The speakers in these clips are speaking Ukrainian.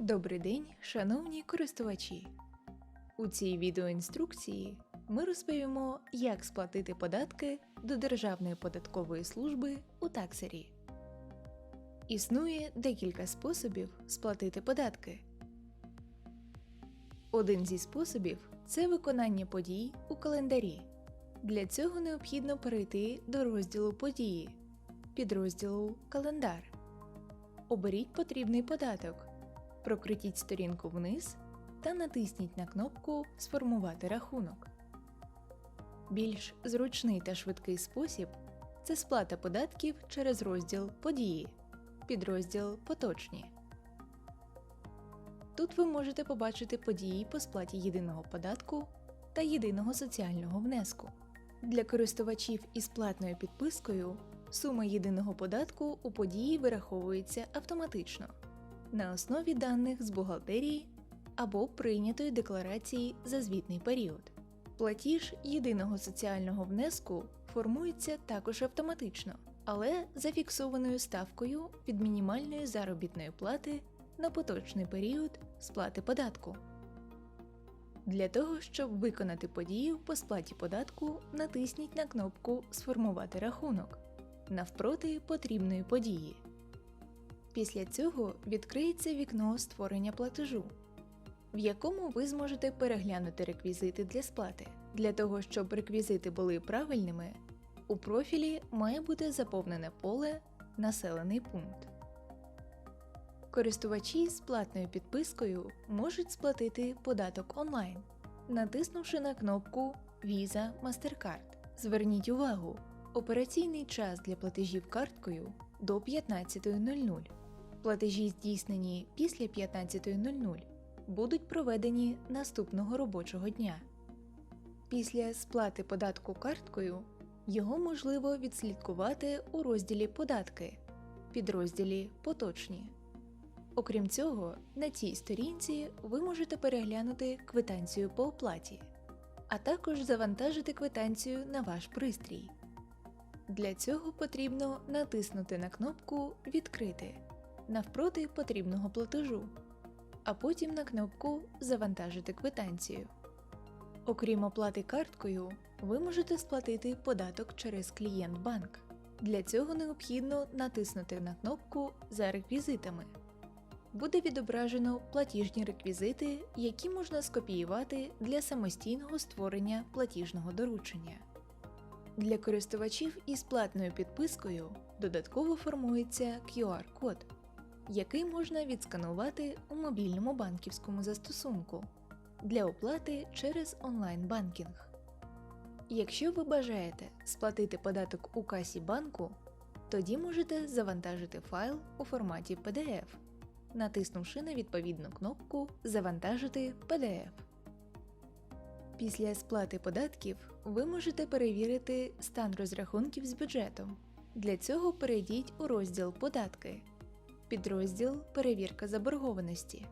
Добрий день, шановні користувачі! У цій відеоінструкції ми розповімо, як сплатити податки до Державної податкової служби у таксері. Існує декілька способів сплатити податки. Один зі способів це виконання подій у календарі. Для цього необхідно перейти до розділу Події, підрозділу Календар. Оберіть потрібний податок, прокрутіть сторінку вниз та натисніть на кнопку Сформувати рахунок. Більш зручний та швидкий спосіб це сплата податків через розділ Події, підрозділ Поточні. Тут ви можете побачити події по сплаті єдиного податку та єдиного соціального внеску. Для користувачів із платною підпискою сума єдиного податку у події вираховується автоматично на основі даних з бухгалтерії або прийнятої декларації за звітний період. Платіж єдиного соціального внеску формується також автоматично, але за фіксованою ставкою від мінімальної заробітної плати на поточний період сплати податку. Для того, щоб виконати подію по сплаті податку, натисніть на кнопку Сформувати рахунок навпроти потрібної події. Після цього відкриється вікно створення платежу, в якому ви зможете переглянути реквізити для сплати. Для того, щоб реквізити були правильними, у профілі має бути заповнене поле Населений пункт. Користувачі з платною підпискою можуть сплатити податок онлайн, натиснувши на кнопку Visa MasterCard. Зверніть увагу, операційний час для платежів карткою до 15.00. Платежі, здійснені після 15.00, будуть проведені наступного робочого дня. Після сплати податку карткою його можливо відслідкувати у розділі Податки, підрозділі Поточні. Окрім цього, на цій сторінці ви можете переглянути квитанцію по оплаті, а також завантажити квитанцію на ваш пристрій. Для цього потрібно натиснути на кнопку Відкрити навпроти потрібного платежу, а потім на кнопку Завантажити квитанцію. Окрім оплати карткою, ви можете сплатити податок через клієнт банк. Для цього необхідно натиснути на кнопку За реквізитами. Буде відображено платіжні реквізити, які можна скопіювати для самостійного створення платіжного доручення. Для користувачів із платною підпискою додатково формується QR-код, який можна відсканувати у мобільному банківському застосунку для оплати через онлайн-банкінг. Якщо ви бажаєте сплатити податок у касі банку, тоді можете завантажити файл у форматі PDF, натиснувши на відповідну кнопку Завантажити PDF. Після сплати податків ви можете перевірити стан розрахунків з бюджетом. Для цього перейдіть у розділ Податки, підрозділ Перевірка заборгованості.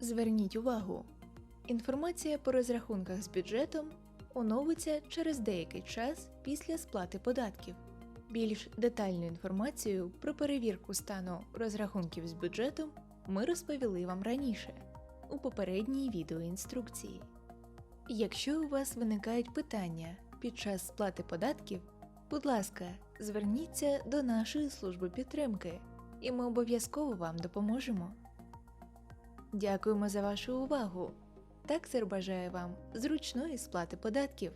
Зверніть увагу, інформація по розрахунках з бюджетом оновиться через деякий час після сплати податків. Більш детальну інформацію про перевірку стану розрахунків з бюджетом ми розповіли вам раніше у попередній відеоінструкції. Якщо у вас виникають питання під час сплати податків, будь ласка, зверніться до нашої служби підтримки, і ми обов'язково вам допоможемо. Дякуємо за вашу увагу! Таксер бажає вам зручної сплати податків.